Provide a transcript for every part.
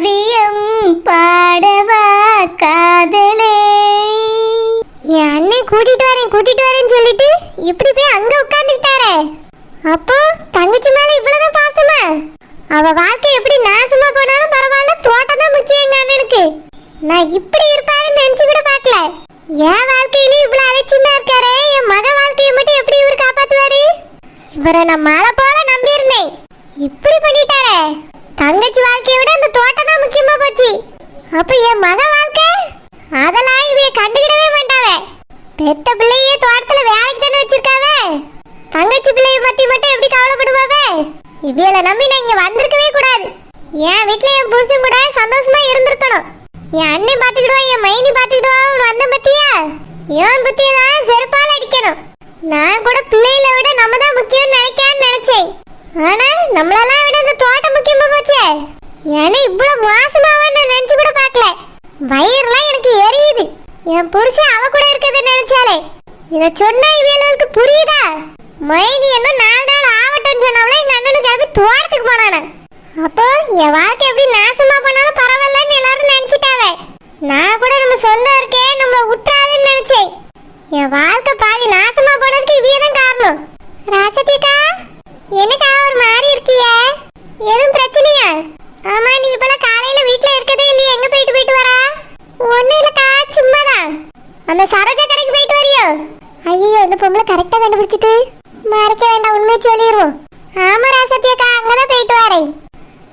காவியம் பாடவா காதலே என் அண்ணன் கூட்டிட்டு வரேன் கூட்டிட்டு வரேன்னு சொல்லிட்டு இப்படி போய் அங்க உட்காந்துட்டாரே அப்போ தங்கச்சி மேல இவ்வளவுதான் பாசமா அவ வாழ்க்கை எப்படி நாசமா போனாலும் பரவாயில்ல தோட்டம் தான் முக்கியம் எங்க அண்ணனுக்கு நான் இப்படி இருப்பாருன்னு நினைச்சு கூட பார்க்கல என் வாழ்க்கையில இவ்வளவு அலட்சியமா இருக்காரே என் மக வாழ்க்கையை மட்டும் எப்படி இவர் காப்பாத்துவாரு இவரை நான் மழை போல நம்பியிருந்தேன் இப்படி பண்ணிட்டாரே தங்கச்சி வாழ்க்கையை விட அந்த தோட்டம் தான் முக்கியமா போச்சு. அப்ப என் மக வாழ்க்கை? அதெல்லாம் இவைய கண்டுக்கிடவே மாட்டாவே. பெத்த பிள்ளையே தோட்டத்துல வேலைக்கு தானே வச்சிருக்காவே? தங்கச்சி பிள்ளைய பத்தி மட்டும் எப்படி கவலைப்படுவாவே? இவையில நம்பி நான் இங்க வந்திருக்கவே கூடாது. என் வீட்டுல என் புருஷன் கூட சந்தோஷமா இருந்திருக்கணும். என் அண்ணன் பாத்துக்கிடுவா என் மைனி பாத்துக்கிடுவா வந்த பத்தியா? என் பத்தியதான் செருப்பால் அடிக்கணும். நான் கூட பிள்ளைகளை விட நம்ம தான் முக்கியம்னு நினைக்கான்னு நினைச்சேன். ஆனா நம்மளெல்லாம் விட இந்த தோட்டம் முக்கியமா போச்சே. ஏன்னா இவ்வளவு மோசமாவன்னு நினைச்சு கூட பார்க்கல. வயிறுலாம் எனக்கு எரியுது. என் புருஷன் அவ கூட இருக்கிறத நினைச்சாலே. இத சொன்னா இவளுக்கு புரியுதா? மைனி இன்னும் நாலு நாள் ஆகட்டும்னு சொன்னவள எங்க அண்ணனு கிளம்பி தோட்டத்துக்கு போனானு அப்போ என் வாழ்க்கை எப்படி நாசமா போனாலும் பரவாயில்லன்னு எல்லாரும் நினைச்சிட்டாவே. நான் கூட நம்ம சொந்தம் இருக்கே நம்ம விட்டாதுன்னு நினைச்சேன். என் வாழ்க்கை பாதி நாசமா போனதுக்கு இவிய தான் காரணம். ராசத்திக்கா என்னக்கா ஒரு மாதிரி இருக்கிய? எதுவும் பிரச்சனையா? ஆமா நீ இப்பலாம் காலையில வீட்ல இருக்கதே இல்லையே எங்க போயிட்டு போயிட்டு வரா ஒண்ணும் இல்லக்கா சும்மாதான் அந்த சரோஜா கடைக்கு போயிட்டு வரிയോ ஐயோ இந்த பொம்பளை கரெக்டா கண்டுபிடிச்சிட்டு மறைக்க வேண்டாம் உண்மையை சொல்லிடுவோம் ஆமா ராசத்தியக்கா அங்கதான் போயிட்டு வரேன்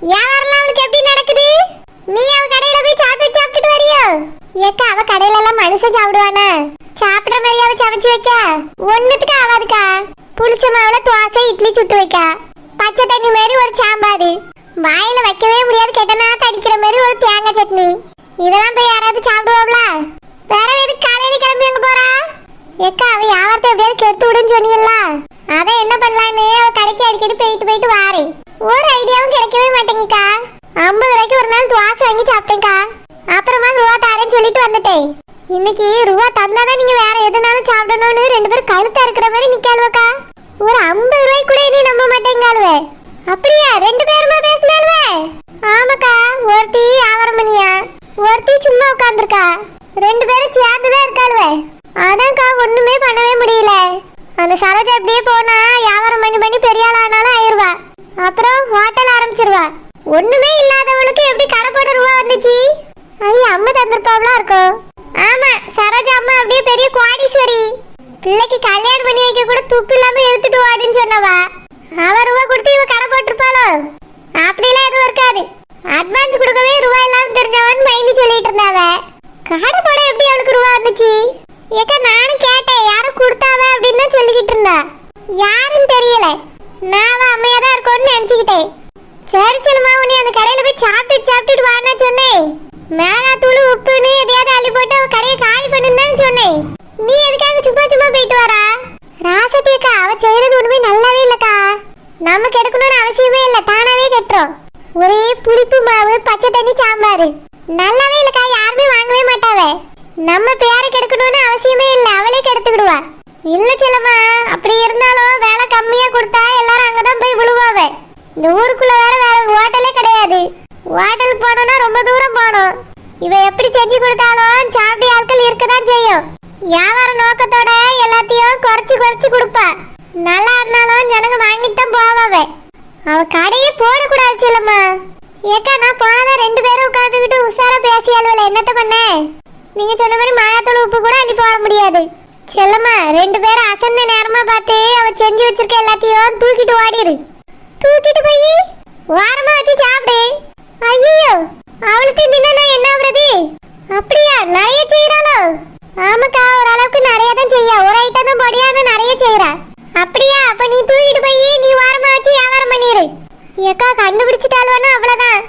வியாபாரம்லாம் அவளுக்கு எப்படி நடக்குது நீ அவ கடையில போய் சாப்பிட்டு சாப்பிட்டுட்டு வரிയോ ஏக்கா அவ கடையில எல்லாம் மனுஷன் சாப்பிடுவானா சாப்பிடுற மாதிரி அவ சமைச்சு வைக்க ஒண்ணுத்துக்கு ஆகாதுக்கா புளிச்ச மாவுல தோசை இட்லி சுட்டு வைக்க பச்சை தண்ணி மாதிரி ஒரு சாம்பார் வாயில வைக்கவே முடியாது கெட்டனா தடிக்கிற மாதிரி ஒரு தேங்காய் சட்னி இதெல்லாம் போய் யாராவது சாப்பிடுவாங்களா வேற எதுக்கு காலையில கிளம்பி எங்க போறா ஏக்கா அவ வியாபாரத்தை எப்படியாவது கெடுத்து விடுன்னு சொன்னீல்ல அதான் என்ன பண்ணலான்னு அவ கடைக்கு அடிக்கடி போயிட்டு போயிட்டு வாரேன் ஒரு ஐடியாவும் கிடைக்கவே மாட்டேங்கிக்கா ஐம்பது ரூபாய்க்கு ஒரு நாள் துவாசை வாங்கி சாப்பிட்டேன்க்கா அப்புறமா ரூபா தாரேன்னு சொல்லிட்டு வந்துட்டேன் இன்னைக்கு ரூபா தந்தாதான் நீங்க வேற எதுனாலும் சாப்பிடணும்னு ரெண்டு பேரும் கழுத்தா இருக்கிற மாதிரி நிக்காளுவக்கா ஒரு ஐம்பது ரூபாய்க்கு கூட இனி நம்ப மாட்டேங்காளுவே அப்படியா ரெண்டு பேருமா பேசினாலுவே ஆமாக்கா ஒருத்தி ஆவரம் பண்ணியா ஒருத்தி சும்மா உட்காந்துருக்கா ரெண்டு பேரும் சேர்ந்துதான் இருக்காளுவே அதான்க்கா ஒண்ணுமே பண்ணவே முடியல அந்த சரோஜா அப்படியே போனா வியாபாரம் பண்ணி பண்ணி பெரிய ஆளானாலும் ஆயிருவா அப்புறம் ஹோட்டல் ஆரம்பிச்சிருவா ஒண்ணுமே இல்லாதவளுக்கு எப்படி கடை போட ரூபா வந்துச்சு அது அம்மா தந்திருப்பாவளா இருக்கும் ஆமா சரோஜா அம்மா அப்படியே பெரிய கோடீஸ்வரி பிள்ளைக்கு கல்யாணம் பண்ணி வைக்க கூட துப்பு இல்லாம எடுத்துட்டு வாடின்னு சொன்னவா. அவ ரூபா கொடுத்து இவ கடை போட்டிருப்பாளோ? அப்படிலாம் எதுவும் இருக்காது. அட்வான்ஸ் கொடுக்கவே ரூபா இல்லாம தெரிஞ்சவன் மைண்டு சொல்லிட்டு இருந்தாவ. கடை போட எப்படி அவளுக்கு ரூபா இருந்துச்சு ஏக்கா நானும் கேட்டேன். யாரும் கொடுத்தாவ அப்படின்னு சொல்லிக்கிட்டு இருந்தா. யாருன்னு தெரியல. நான் அவ அம்மையா தான் இருக்கோன்னு நினைச்சுக்கிட்டேன். சரி செல்லுமா உன்னை அந்த ஏக்கா நான் போனதான் ரெண்டு பேரும் உட்காந்துக்கிட்டு உஷாரா பேசி அலுவல என்னத்த பண்ண? நீங்க சொன்ன மாதிரி மிளகாத்தூள் உப்பு கூட அள்ளி போட முடியாது. செல்லம்மா ரெண்டு பேரும் அசந்த நேரமா பார்த்து அவ செஞ்சு வச்சிருக்க எல்லாத்தையும் தூக்கிட்டு ஓடிடு. தூக்கிட்டு போய் வாரமா வச்சு சாப்பிடு. ஐயோ அவளுக்கு நின்னா என்ன ஆகுறது? அப்படியா நிறைய செய்யறாளோ ஆமாக்கா ஓரளவுக்கு நிறைய தான் செய்ய. ஒரு ஐட்டம் தான் பொடியான நிறைய செய்யறா அப்படியா அப்ப நீ தூக்கிட்டு போய் நீ வாரமா வச்சு வியாபாரம் பண்ணிடு. ஏக்கா கண்டுபிடிச்சிட்டாலுவனா அவ்வளவுதான்.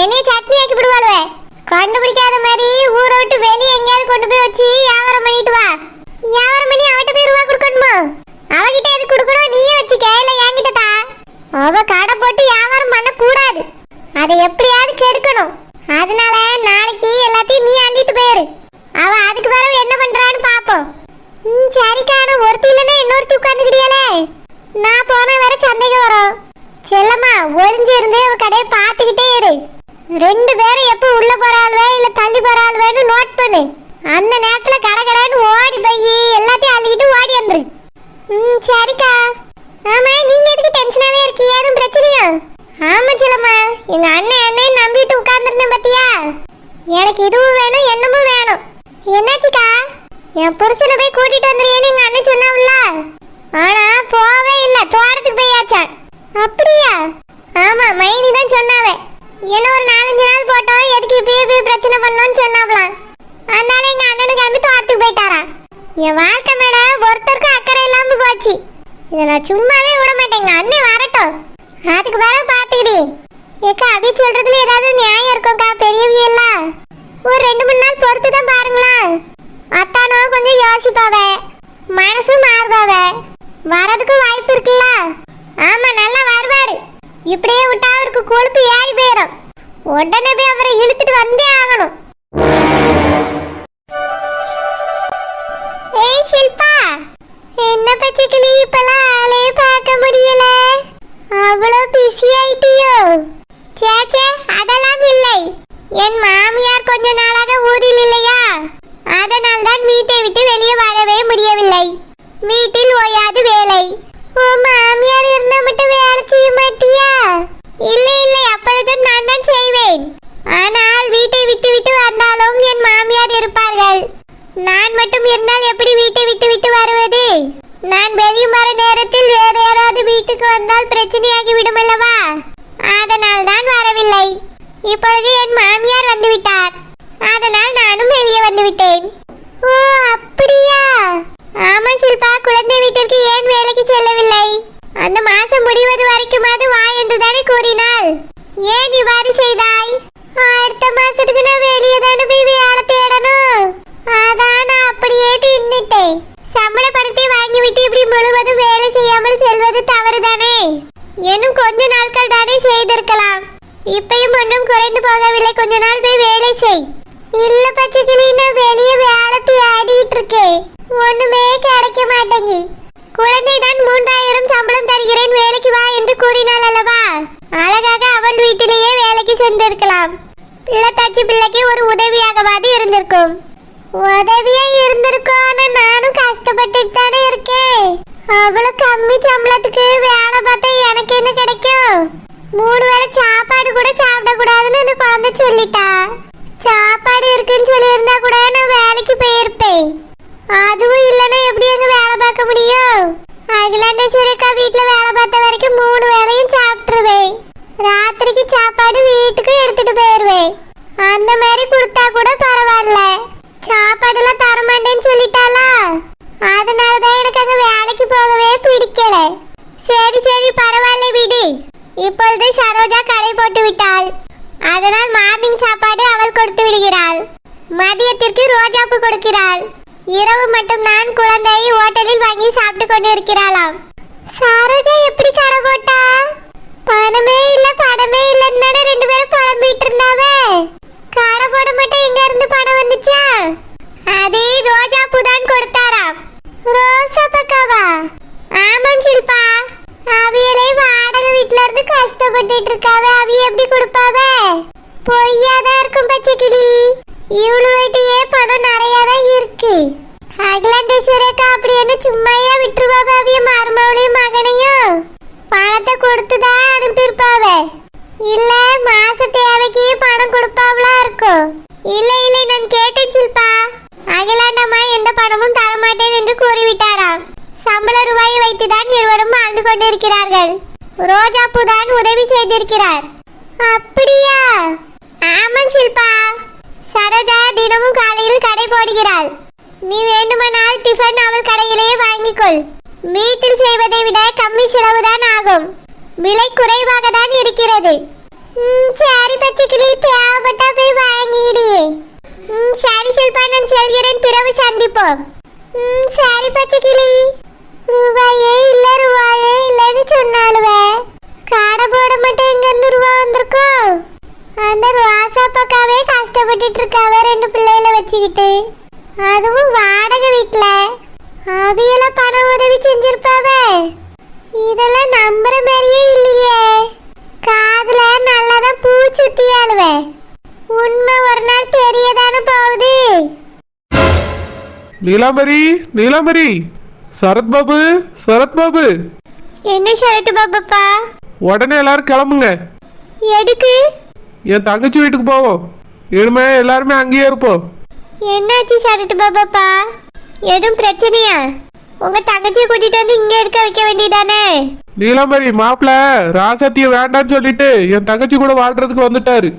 என்னைய சட்னி ஆக்கி விடுவாளுவே. கண்டுபிடிக்காத மாதிரி ஊரை விட்டு வெளியே எங்கேயாவது கொண்டு போய் வச்சு வியாபாரம் பண்ணிட்டு வா. வியாபாரம் பண்ணி அவட்ட போய் ரூபா கொடுக்கணுமா? அவகிட்ட எது கொடுக்கணும் நீயே வச்சுக்க. இல்ல என்கிட்ட தா. அவ கடை போட்டு வியாபாரம் பண்ண கூடாது அதை எப்படியாவது கெடுக்கணும். அதனால நான் எல்லாத்தையும் நீ அள்ளிட்டு போயிரு அவ அதுக்கு பிறகு என்ன பண்றான்னு பாப்போம் ம் சரிக்கா ஆனா ஒருத்தி இல்லைன்னா இன்னொருத்தி உட்காந்துக்கிட்டியாலே நான் போனா வேற சந்தேகம் வரும் செல்லம்மா ஒளிஞ்சு இருந்து அவ கடையை பார்த்துக்கிட்டே இரு ரெண்டு பேரும் எப்போ உள்ள போறாள்வே இல்ல தள்ளி போறாள்வேன்னு நோட் பண்ணு அந்த நேரத்துல கடகடன்னு ஓடி போய் எல்லாத்தையும் அள்ளிக்கிட்டு ஓடி வந்துரு ம் சரிக்கா ஆமா நீங்க எதுக்கு டென்ஷனாவே இருக்கீங்க எதுவும் பிரச்சனையா ஆமா சிலம்மா எங்க அண்ணன் என்னையும் நம்பிட்டு உட்கார்ந்துருந்தேன் பாத்தியா எனக்கு இதுவும் வேணும் என்னமும் வேணும் என்னாச்சுக்கா என் புருஷனை போய் கூட்டிட்டு வந்துறியேன்னு எங்க அண்ணன் சொன்னாவுல்ல ஆனா போவே இல்ல தோட்டத்துக்கு போயாச்சான் அப்படியா ஆமா மைனி தான் சொன்னாவே. ஏன்னா ஒரு நாலஞ்சு நாள் போட்டோம் எதுக்கு இப்பயே போய் பிரச்சனை பண்ணோம்னு சொன்னாப்லாம். அதனால எங்க அண்ணனுக்கு வந்து தோட்டத்துக்கு போயிட்டாராம். என் வாழ்க்கை மேடம் ஒருத்தருக்கும் அக்கறை இல்லாம போச்சு. இதை நான் சும்மாவே விட மாட்டேங்க. அண்ணன் வரட்டும். அதுக்கு வர பாத்துக்கிடி ஏக்கா அபி சொல்றதுல ஏதாவது நியாயம் இருக்கும்க்கா பெரியவிய ஒரு ரெண்டு மூணு நாள் பொறுத்து தான் பாருங்க உடனே செய் இல்ல பச்சைக்கிளி நான் வெளியே வேலை தேடிட்டு இருக்கேன் ஒண்ணுமே கிடைக்க மாட்டேங்கி. குழந்தை தான் மூன்றாயிரம் சம்பளம் தருகிறேன் வேலைக்கு வா என்று கூறினாள் அல்லவா? அழகாக அவன் வீட்டிலேயே வேலைக்கு சென்றிருக்கலாம். பிள்ளை தச்சு பிள்ளைக்கு ஒரு உதவியாகவாது இருந்திருக்கும். உதவியா இருந்திருக்கும் ஆனா நானும் கஷ்டப்பட்டு தானே இருக்கேன். அவ்வளவு கம்மி சம்பளத்துக்கு வேலை பார்த்தா எனக்கு என்ன கிடைக்கும்? மூணு வேளை சாப்பாடு கூட சாப்பிடக்கூடாதுன்னு அந்த குழந்தை சொல்லிட்டா. சாப்பாடு இருக்குன்னு சொல்லியிருந்தா கூட நான் வேலைக்கு போயிருப்பேன் அதுவும் இல்லைன்னா எப்படி எங்க வேலை பார்க்க முடியும் அகிலாண்டேஸ்வரி அக்கா வீட்டுல வேலை பார்த்த வரைக்கும் மூணு வேளையும் சாப்பிட்டுருவேன் ராத்திரிக்கு சாப்பாடு வீட்டுக்கு எடுத்துட்டு போயிருவேன் அந்த மாதிரி கொடுத்தா கூட பரவாயில்ல சாப்பாடுலாம் தர மாட்டேன்னு சொல்லிட்டாளா அதனாலதான் எனக்கு அங்க வேலைக்கு போகவே பிடிக்கல சரி சரி பரவாயில்ல விடு இப்பொழுது சரோஜா கடை போட்டு விட்டாள் அதனால் மார்னிங் சாப்பாடு அவள் கொடுத்து விடுகிறாள் மதியத்திற்கு ரோஜாப்பு கொடுக்கிறாள் இரவு மட்டும் நான் குழந்தை ஹோட்டலில் வாங்கி சாப்பிட்டு கொண்டிருக்கிறாளாம் சரோஜா எப்படி கடை போட்டா? பணமே இல்ல பணமே இல்லன்னு ரெண்டு பேரும் புலம்பிட்டு இருந்தாவே. கடை போட மட்டும் எங்க இருந்து பணம் வந்துச்சா? அதே ரோஜா தான் கொடுத்தாராம். ரோசா பக்காவா? ஆமாம் ஷில்பா. அவியலே வாடகை வீட்ல இருந்து கஷ்டப்பட்டுட்டு இருக்காவ. அவிய எப்படி கொடுப்பாவ? பொய்யாதான் இருக்கும் பச்சைக்கிளி. இவளுகிட்டயே பணம் நிறையாதான் இருக்கு அகிலாண்டேஸ்வரக்கா அப்படி என்ன சும்மாயே விட்டுருவாவ அவிய மருமவளையும் மகனையும் பணத்தை கொடுத்துதான் அனுப்பியிருப்பாவ இல்ல மாச தேவைக்கு பணம் கொடுப்பாவளா இருக்கும் இல்ல இல்ல நான் கேட்டேன் சில்பா அகிலாண்டம்மா எந்த பணமும் தரமாட்டேன் என்று கூறிவிட்டாராம் சம்பள ரூபாயை வைத்துதான் இருவரும் வாழ்ந்து கொண்டிருக்கிறார்கள். ரோஜாப்பு தான் உதவி செய்திருக்கிறார். அப்படியா? ஆமாம் ஷில்பா. சரோஜா தினமும் காலையில் கடை போடுகிறாள். நீ வேண்டுமானால் டிஃபன் அவள் கடையிலேயே வாங்கிக்கொள். வீட்டில் செய்வதை விட கம்மி செலவுதான் ஆகும். விலை குறைவாக தான் இருக்கிறது. ம், சரி பச்சைக்கிளி தேவைப்பட்டா போய் வாங்கிடியே ம், சரி ஷில்பா நான் செல்கிறேன். பிறகு சந்திப்போம். ம், சரி பச்சைக்கிளி. அந்த ரோசாப்பக்காவே கஷ்டப்பட்டுட்டு இருக்காவ ரெண்டு பிள்ளைகளை வச்சுக்கிட்டு. அதுவும் வாடகை வீட்டில் அவியெல்லாம் பண உதவி செஞ்சிருப்பாவ. இதெல்லாம் நம்புற மாதிரியே இல்லையே. காதில் நல்லா தான் பூ சுத்தியாளுவ. உண்மை ஒரு நாள் தெரியதானே போகுது. நீலாம்பரி நீலாம்பரி. சரத் பாபு சரத் பாபு என்ன ஷர்ட் பாபாப்பா உடனே எல்லாரும் கிளம்புங்க. எதுக்கு? என் தங்கச்சி வீட்டுக்கு போவோம் இனிமே எல்லாருமே அங்கேயே இருப்போம் என்னாச்சு சரத்து பாபாப்பா? எதுவும் பிரச்சனையா? உங்க தங்கச்சியை கூட்டிட்டு வந்து இங்க இருக்க வைக்க வேண்டியதானே? நீலாம்பரி மாப்பிள்ள ராசாத்திய வேண்டான்னு சொல்லிட்டு என் தங்கச்சி கூட வாழ்றதுக்கு வந்துட்டாரு.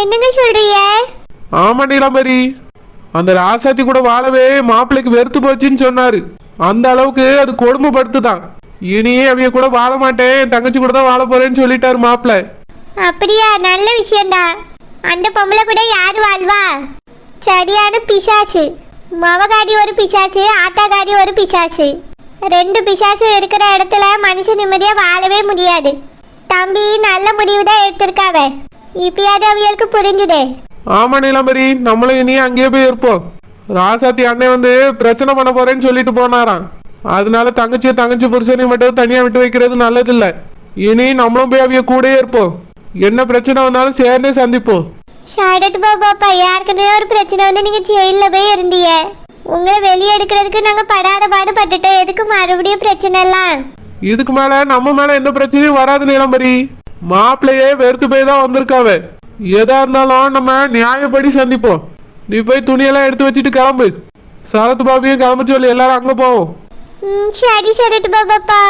என்னங்க சொல்றீங்க? ஆமா நீலாம்பரி. அந்த ராசாத்தி கூட வாழவே மாப்பிள்ளைக்கு வெறுத்து போச்சுன்னு சொன்னாரு. அந்த அளவுக்கு அது கொடுமைப்படுத்துதான். இனியே அவங்க கூட வாழ மாட்டேன். என் தங்கச்சி கூட தான் வாழ போறேன்னு சொல்லிட்டாரு மாப்பிள்ளை அப்படியா நல்ல விஷயம்டா. அந்த பொம்பளை கூட யார் வாழ்வா? சரியான பிசாசு. மவகாடி ஒரு பிசாசு ஆத்தாகாடி ஒரு பிசாசு. ரெண்டு பிசாசு இருக்கிற இடத்துல மனுஷன் நிம்மதியாக வாழவே முடியாது. தம்பி நல்ல முடிவு தான் எடுத்திருக்காவ. இப்பயாவது அவியலுக்கு புரிஞ்சுதே. ஆமா நிலம்பரி. நம்மளும் இனி அங்கேயே போய் இருப்போம். ராசாத்தி அண்ணன் வந்து பிரச்சனை பண்ண போறேன்னு சொல்லிட்டு போனாராம். அதனால தங்கச்சி தங்கச்சி புருஷனையும் மட்டும் தனியா விட்டு வைக்கிறது நல்லதில்ல. இனி நம்மளும் போய் அவிய கூடயே இருப்போம். என்ன பிரச்சனை வந்தாலும் சேர்ந்தே சந்திப்போம். ஷாடட் பாபாப்பா யாருக்குமே ஒரு பிரச்சனை வந்து நீங்க ஜெயில போய் இருந்தீங்க. உங்களை வெளியே எடுக்கிறதுக்கு நாங்க படாத பாடு பட்டுட்டோம் எதுக்கு மறுபடியும் பிரச்சனை எல்லாம்? இதுக்கு மேல நம்ம மேல எந்த பிரச்சனையும் வராது நீலம்பரி. மாப்பிள்ளையே வெறுத்து போய் தான் வந்திருக்காவ. எதா இருந்தாலும் நம்ம நியாயப்படி சந்திப்போம். நீ போய் துணியெல்லாம் எடுத்து வச்சுட்டு கிளம்பு. சரத் பாபியும் கிளம்ப சொல்லி எல்லாரும் அங்க போவோம். ம் சரி ஷாடட் பாபாப்பா